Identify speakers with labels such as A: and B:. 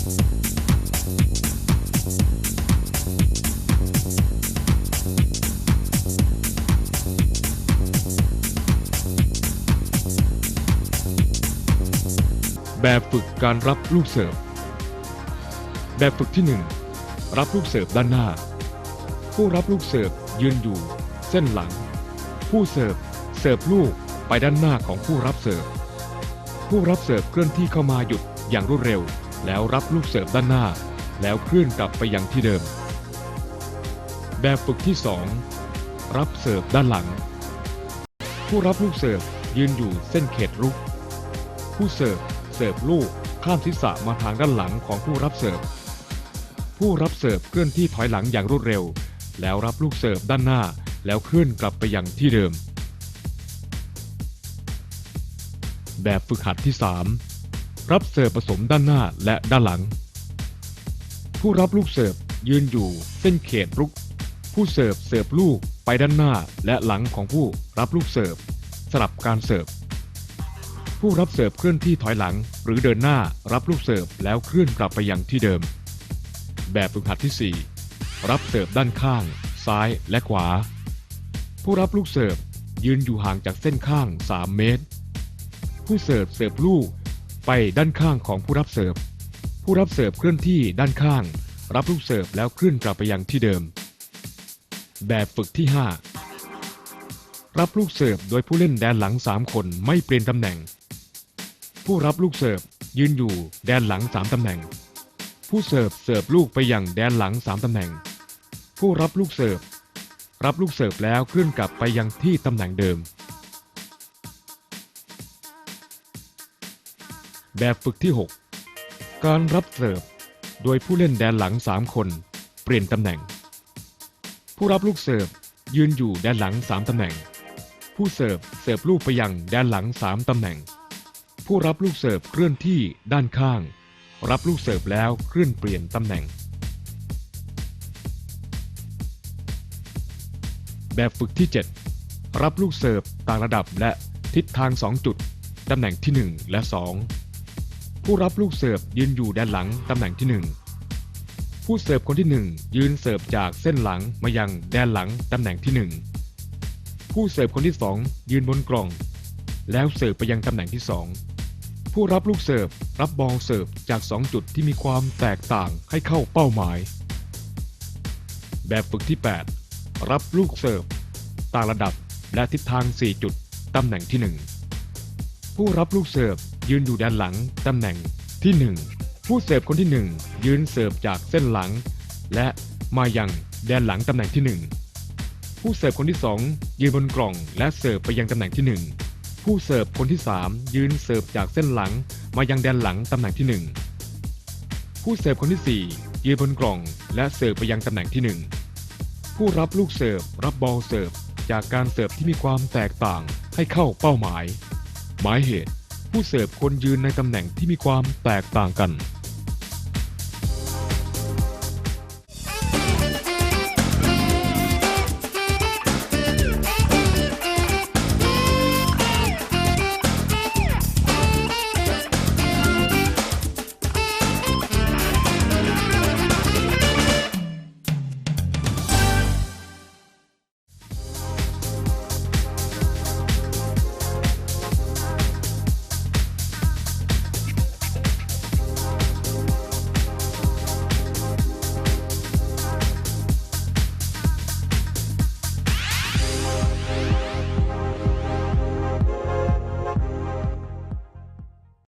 A: แบบฝึกการรับลูกเสิร์ฟ แบบฝึกที่ 1 รับลูกเสิร์ฟด้านหน้า ผู้รับลูกเสิร์ฟยืนอยู่ เส้นหลัง ผู้เสิร์ฟเสิร์ฟลูกไปด้านหน้าของผู้รับเสิร์ฟ ผู้รับเสิร์ฟเคลื่อนที่เข้ามาหยุดอย่างรวดเร็ว แล้วรับลูกเสิร์ฟด้านหน้า แล้วเคลื่อนกลับไปยังที่เดิม แบบฝึกที่ 2 รับเสิร์ฟด้านหลัง ผู้รับลูกเสิร์ฟยืนอยู่เส้นเขตรุก ผู้เสิร์ฟเสิร์ฟลูกข้ามศีรษะมาทางด้านหลังของผู้รับเสิร์ฟ ผู้รับเสิร์ฟเคลื่อนที่ถอยหลังอย่างรวดเร็ว แล้วรับลูกเสิร์ฟด้านหน้า แล้วเคลื่อนกลับไปยังที่เดิม แบบฝึกหัดที่ 3 รับเสิร์ฟผสมด้านหน้าและด้านหลัง ผู้รับลูกเสิร์ฟยืนอยู่เส้นเขตรุก ผู้เสิร์ฟเสิร์ฟลูกไปด้านหน้าและหลังของผู้รับลูกเสิร์ฟสลับการเสิร์ฟ ผู้รับเสิร์ฟเคลื่อนที่ถอยหลัง หรือเดินหน้ารับลูกเสิร์ฟแล้วเคลื่อนกลับไปยังที่เดิม แบบฝึกหัดที่ 4 รับเสิร์ฟด้านข้าง ซ้ายและขวา ผู้รับลูกเสิร์ฟยืนอยู่ห่างจากเส้นข้าง 3 เมตร ผู้เสิร์ฟเสิร์ฟลูก ไปด้านข้างของผู้รับเสิร์ฟ ผู้รับเสิร์ฟเคลื่อนที่ด้านข้าง รับลูกเสิร์ฟแล้วเคลื่อนกลับไปยังที่เดิม แบบฝึกที่ 5 รับลูกเสิร์ฟโดยผู้เล่นแดนหลัง 3 คนไม่เปลี่ยนตำแหน่ง ผู้รับลูกเสิร์ฟยืนอยู่แดนหลัง 3 ตำแหน่ง ผู้เสิร์ฟเสิร์ฟลูกไปยังแดนหลัง 3 ตำแหน่ง ผู้รับลูกเสิร์ฟรับลูกเสิร์ฟแล้วเคลื่อนกลับไปยังที่ตำแหน่งเดิม แบบฝึกที่ 6 การรับเสิร์ฟ โดยผู้เล่นแดนหลัง 3 คน เปลี่ยนตำแหน่ง ผู้รับลูกเสิร์ฟยืนอยู่แดนหลัง 3 ตำแหน่ง ผู้เสิร์ฟเสิร์ฟลูกไปยังแดนหลัง 3 ตำแหน่ง ผู้รับลูกเสิร์ฟเคลื่อนที่ด้านข้าง รับลูกเสิร์ฟแล้วเคลื่อนเปลี่ยนตำแหน่ง แบบฝึกที่ 7 รับลูกเสิร์ฟต่างระดับและทิศทาง 2 จุด ตำแหน่งที่ 1 และ 2 ผู้รับลูกเสิร์ฟยืนอยู่ด้านหลังตำแหน่งที่ 1 ผู้เสิร์ฟคนที่ 1 ยืนเสิร์ฟจากเส้นหลังมายังแดนหลังตำแหน่งที่ 1 ผู้เสิร์ฟคนที่ 2 ยืนบนกล่อง แล้วเสิร์ฟไปยังตำแหน่งที่ 2 ผู้รับลูกเสิร์ฟรับบอลเสิร์ฟจาก 2 จุดที่มีความแตกต่างให้เข้าเป้าหมาย แบบฝึกที่ 8 รับลูกเสิร์ฟต่างระดับและทิศทาง 4 จุดตำแหน่งที่ 1 ผู้รับลูกเสิร์ฟ ยืนอยู่ด้านหลังตำแหน่งที่ 1 ผู้เสิร์ฟคนที่ 1 ยืนเสิร์ฟจากเส้นหลัง และมายังแดนหลังตำแหน่งที่ 1 ผู้เสิร์ฟคนที่ 2 ยืนบนกล่อง และเสิร์ฟไปยังตำแหน่งที่ 1 ผู้เสิร์ฟคนที่ 3 ยืนเสิร์ฟจากเส้นหลัง มายังแดนหลังตำแหน่งที่ 1 ผู้เสิร์ฟคนที่ 4 ยืนบนกล่อง และเสิร์ฟไปยังตำแหน่งที่ 1 ผู้รับลูกเสิร์ฟรับบอลเสิร์ฟจากการเสิร์ฟที่มีความแตกต่างให้เข้าเป้าหมาย หมายเหตุ ผู้เสพคนยืนในตำแหน่งที่มีความแตกต่างกัน